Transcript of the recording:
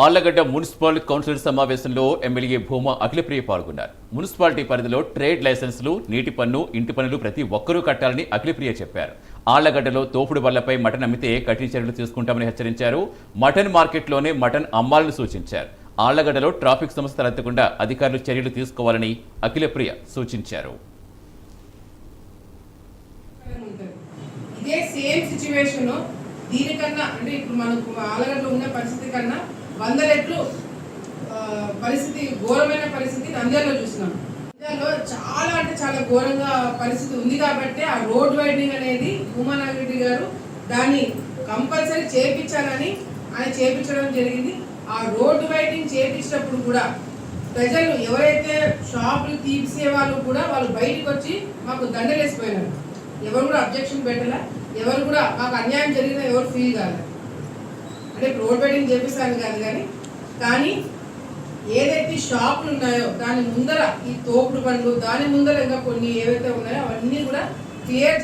Allagadda municipal council సమావేశంలో MLA Bhuma Akhilapriya పాల్గొన్నారు. Municipality పరిధిలో ట్రేడ్ లైసెన్సులు నీటి పన్ను ఇంటి పన్నులు ప్రతి ఒక్కరూ కట్టాలని అఖిలప్రియ చెప్పారు. ఆళ్ళగడ్డలో తోపుడు బళ్ళపై మటన్ అమ్మితే కఠిన చర్యలు తీసుకుంటామని హెచ్చరించారు. మటన్ మార్కెట్లోనే మటన్ అమ్మాలని సూచించారు. ఆళ్ళగడ్డలో ట్రాఫిక్ సమస్య తలెత్తకుండా అధికారులు చర్యలు తీసుకోవాలని అఖిలప్రియ సూచించారు. ఇదే సేమ్ సిచ్యువేషన్ దీనికన్నా అంటే ఇప్పుడు మనకు ఆలగడ్డలో ఉన్న పరిస్థితి కన్నా వంద రెట్లు పరిస్థితి ఘోరమైన పరిస్థితి నంద్యాలలో చూసినాం నంద్యాలలో చాలా అంటే చాలా ఘోరంగా పరిస్థితి ఉంది కాబట్టి ఆ రోడ్ వైడింగ్ అనేది భూమానాగిరెడ్డి గారు దాన్ని కంపల్సరీ చేపించాలని ఆయన చేపించడం జరిగింది. ఆ రోడ్ వైడింగ్ చేపించినప్పుడు కూడా ప్రజలు ఎవరైతే షాపులు తీసే వాళ్ళు కూడా వాళ్ళు బయటకు వచ్చి మాకు దండలేసిపోయినారు. ఎవరు కూడా అబ్జెక్షన్ పెట్టలే? ఎవరు కూడా మాకు అన్యాయం జరిగిన ఎవరు ఫీల్ కాలేదు అంటే రోడ్ వెడ్డింగ్ చేపిస్తాను కాదు కానీ కానీ ఏదైతే షాపులు ఉన్నాయో దాని ముందర ఈ తోపుడు పండ్లు దాని ముందర ఇంకా కొన్ని ఏవైతే ఉన్నాయో అవన్నీ కూడా క్లియర్